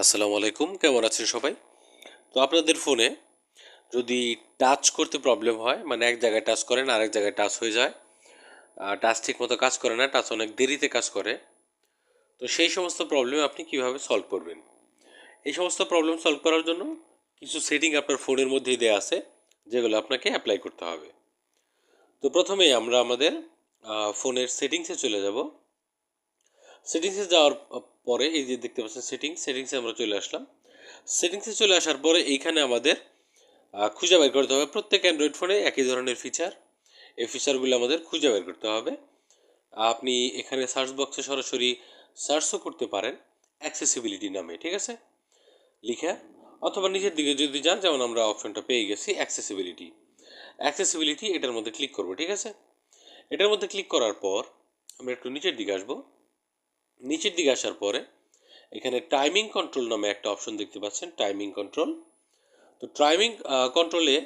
আসসালামু আলাইকুম, কেমন আছেন সবাই? তো আপনাদের ফোনে যদি টাচ করতে প্রবলেম হয় মানে এক জায়গায় টাচ করেন, আরেক জায়গায় টাচ হয়ে যায় টাচ ঠিক মতো কাজ করে না টাচ অনেক দেরিতে কাজ করে, তো সেই সমস্ত প্রবলেম আপনি কীভাবে সলভ করবেন? এই সমস্ত প্রবলেম সলভ করার জন্য কিছু সেটিং আপনার ফোনের মধ্যেই দেওয়া আছে, যেগুলো আপনাকে অ্যাপ্লাই করতে হবে। তো প্রথমেই আমরা আমাদের ফোনের সেটিংসে চলে যাব। সেটিংসে যাওয়ার পরে এই যে দেখতে পাচ্ছেন সেটিংস সেটিংসে আমরা চলে আসলাম। সেটিংসে চলে আসার পরে এইখানে আমাদের খুঁজে বের করতে হবে। প্রত্যেক অ্যান্ড্রয়েড ফোনে একই ধরনের ফিচার এই ফিচারগুলো আমাদের খুঁজে বের করতে হবে। আপনি এখানে সার্চ বক্সে সরাসরি সার্চও করতে পারেন অ্যাক্সেসিবিলিটি নামে, ঠিক আছে? লিখে, অথবা নিচের দিকে যদি যান, যেমন আমরা অপশনটা পেয়ে গেছি অ্যাক্সেসিবিলিটি অ্যাক্সেসিবিলিটি এটার মধ্যে ক্লিক করব, ঠিক আছে? এটার মধ্যে ক্লিক করার পর, আমরা একটু নিচের দিকে আসব। নিচের দিকে আসার পরে, এখানে টাইমিং কন্ট্রোল নামে একটা অপশন দেখতে পাচ্ছেন টাইমিং কন্ট্রোল তো টাইমিং কন্ট্রোলে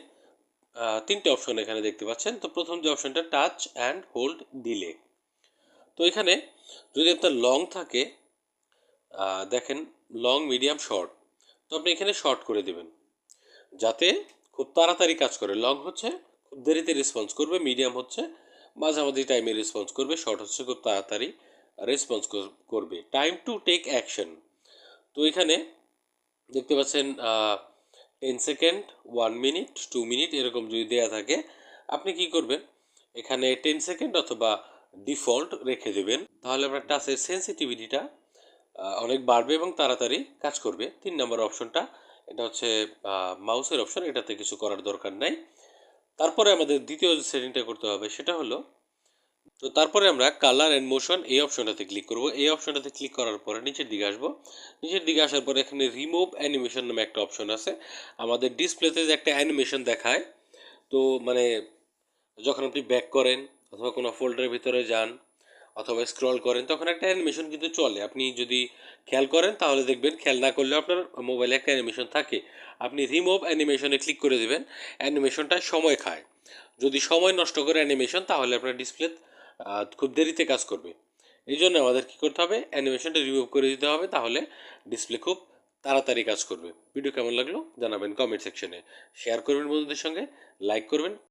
তিনটে অপশন এখানে দেখতে পাচ্ছেন। তো প্রথম যে অপশনটা টাচ অ্যান্ড হোল্ড ডিলে তো এখানে যদি আপনার লং থাকে দেখেন লং মিডিয়াম শর্ট তো আপনি এখানে শর্ট করে দেবেন। যাতে খুব তাড়াতাড়ি কাজ করে। লং হচ্ছে, খুব দেরিতে রেসপন্স করবে মিডিয়াম হচ্ছে, মাঝামাঝি টাইমে রেসপন্স করবে শর্ট হচ্ছে, খুব তাড়াতাড়ি। রেসপন্স করবে টাইম টু টেক অ্যাকশন তো এখানে দেখতে পাচ্ছেন ten second one minute two minute এরকম যদি দেয়া থাকে, আপনি কি করবেন? এখানে টেন সেকেন্ড অথবা ডিফল্ট রেখে দেবেন। তাহলে আপনার টাচের সেন্সিটিভিটিটা অনেক বাড়বে এবং তাড়াতাড়ি কাজ করবে। তিন নম্বর অপশনটা, এটা হচ্ছে মাউসের অপশন, এটাতে কিছু করার দরকার নাই। তারপরে আমাদের দ্বিতীয় যে সেটিংটা করতে হবে, সেটা হলো তো তারপরে আমরা কালার অ্যান্ড মোশন এই অপশনটাতে ক্লিক করব। এই অপশনটাতে ক্লিক করার পরে নিচের দিকে আসব। নিচের দিকে আসার পরে এখানে রিমুভ অ্যানিমেশন নামে একটা অপশন আছে। আমাদের ডিসপ্লেতে যে একটা অ্যানিমেশন দেখায়, তো মানে যখন আপনি ব্যাক করেন অথবা কোনো ফোল্ডারের ভিতরে যান অথবা স্ক্রল করেন, তখন একটা অ্যানিমেশন কিন্তু চলে। আপনি যদি খেয়াল করেন, তাহলে দেখবেন খেয়াল না করলেও আপনার মোবাইলে একটা অ্যানিমেশন থাকে। আপনি রিমুভ অ্যানিমেশনে ক্লিক করে দেবেন অ্যানিমেশনটা সময় খায়। যদি সময় নষ্ট করে অ্যানিমেশন তাহলে আপনার ডিসপ্লে খুব দেরিতে কাজ করবে। এই জন্য আমাদের কী করতে হবে? অ্যানিমেশনটা রিমুভ করে দিতে হবে, তাহলে ডিসপ্লে খুব তাড়াতাড়ি কাজ করবে। ভিডিও কেমন লাগল জানাবেন কমেন্ট সেকশনে শেয়ার করবেন বন্ধুদের সঙ্গে লাইক করবেন।